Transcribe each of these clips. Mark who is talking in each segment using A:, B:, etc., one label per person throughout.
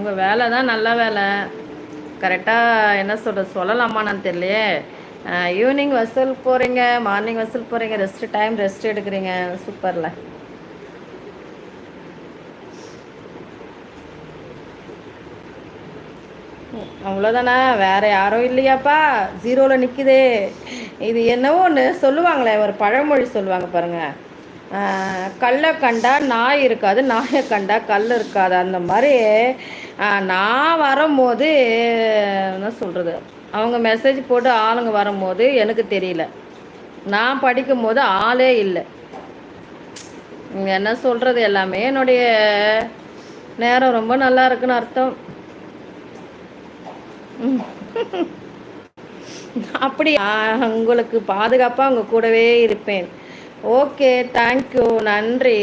A: உங்கள் வேலை தான் நல்ல வேலை. கரெக்டாக என்ன சொல்கிற சொல்லலாமான்னு தெரியலையே. ஈவினிங் வசூல் போகிறீங்க மார்னிங் வசூல் போகிறீங்க ரெஸ்ட் டைம் ரெஸ்ட் எடுக்கிறீங்க. சூப்பரில். அவ்வளோதானே வேற யாரும் இல்லையாப்பா? ஜீரோவில் நிற்குதே இது என்னவோ ஒன்று சொல்லுவாங்களே ஒரு பழமொழி சொல்லுவாங்க பாருங்க. கல்லை கண்டா நாய் இருக்காது நாயை கண்டா கல் இருக்காது. அந்த மாதிரி நான் வரும்போது என்ன சொல்கிறது அவங்க மெசேஜ் போட்டு ஆளுங்க வரும்போது எனக்கு தெரியல. நான் படிக்கும் போது ஆளே இல்லை. என்ன சொல்கிறது எல்லாமே? என்னுடைய நேரம் ரொம்ப நல்லா இருக்குன்னு அர்த்தம். அப்படி உங்களுக்கு பாதுகாப்பாக உங்கள் கூடவே இருப்பேன். ஓகே தேங்க்யூ நன்றி.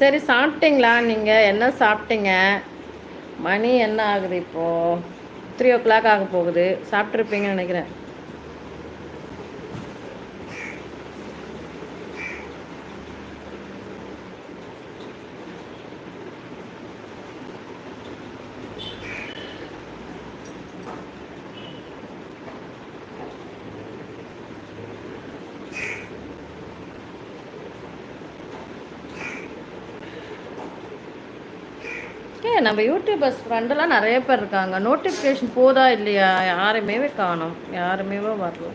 A: சரி சாப்பிட்டீங்களா நீங்கள் என்ன சாப்பிட்டீங்க? மணி என்ன ஆகுது இப்போது த்ரீ ஓ கிளாக் ஆக போகுது. சாப்பிட்ருப்பீங்கன்னு நினைக்கிறேன். நம்ம யூடியூபர்ஸ் ஃப்ரெண்டெல்லாம் நிறைய பேர் இருக்காங்க. நோட்டிஃபிகேஷன் போதா இல்லையா? யாருமே காணும். யாருமே வரல.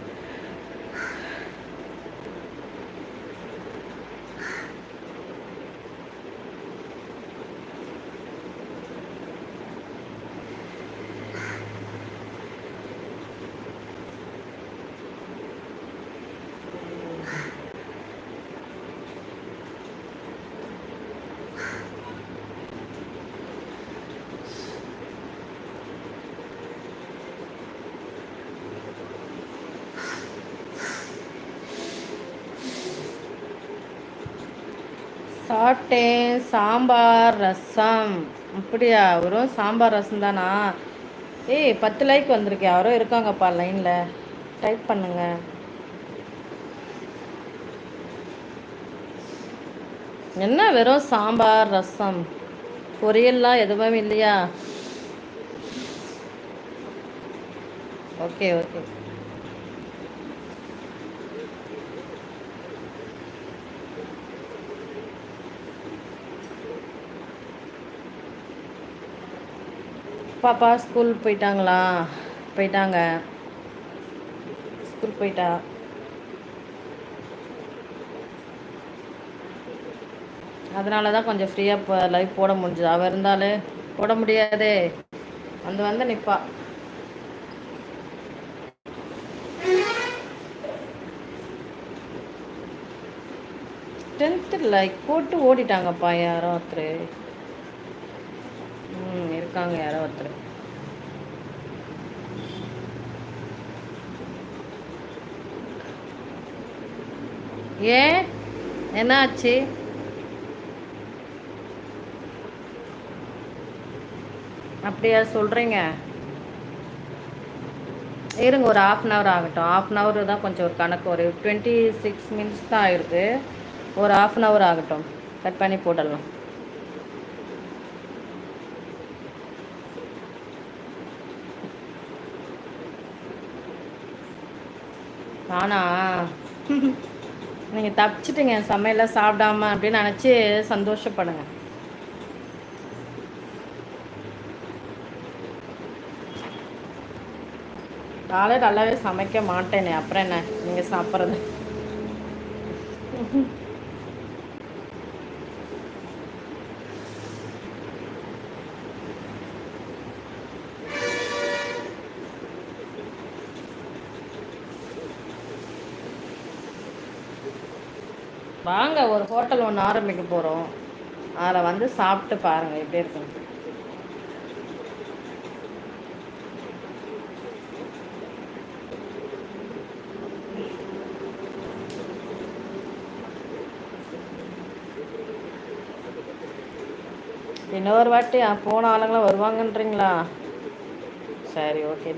A: சாப்பிட்டேன். சாம்பார் ரசம். அப்படியா? வெறும் சாம்பார் ரசம் தானா? ஏய் பத்து லைக் வந்திருக்கு. யாரோ இருக்காங்கப்பா லைனில் டைப் பண்ணுங்க. என்ன வெறும் சாம்பார் ரசம்? பொரியல்லாம் எதுவும் இல்லையா? ஓகே ஓகே பாப்பா ஸ்கூல் போயிட்டாங்களா? போயிட்டாங்க. ஸ்கூல் போயிட்டா. அதனால தான் கொஞ்சம் ஃப்ரீயாக இப்போ லைவ் போட முடிஞ்சது. அவள் இருந்தாலே போட முடியாதே. வந்து வந்து நிற்பா டென்த்து லைக் போட்டு ஓடிட்டாங்கப்பா யாரோ ஒருத்தர். இருக்காங்க யாரோ ஒருத்தர். ஏன் என்ன ஆச்சு அப்படியா சொல்கிறீங்க இருங்க ஒரு ஆஃப் அன் ஹவர் ஆகட்டும். ஆஃப் அன் ஹவர் தான் கொஞ்சம் ஒரு கணக்கு ஒரு டுவெண்ட்டி சிக்ஸ் மினிட்ஸ் தான் ஆயிருக்கு. ஒரு ஆஃப் அன் ஹவர் ஆகட்டும். கட் பண்ணி போடலாம் நானா? நீங்கள் தப்பிச்சிட்டுங்க சமையலாம் சாப்பிடாம அப்படின்னு நினச்சி சந்தோஷப்படுங்க. நாளே நல்லாவே சமைக்க மாட்டேனே அப்புறம் என்ன? நீங்கள் சாப்பிட்றது. வாங்க ஒரு ஹோட்டல் ஒன்று ஆரம்பிக்க போகிறோம் அதில் வந்து சாப்பிட்டு பாருங்கள் எப்படி இருக்குன்னு. இன்னொரு வாட்டி போன ஆளுங்களாம் வருவாங்கன்றீங்களா? சரி ஓகே.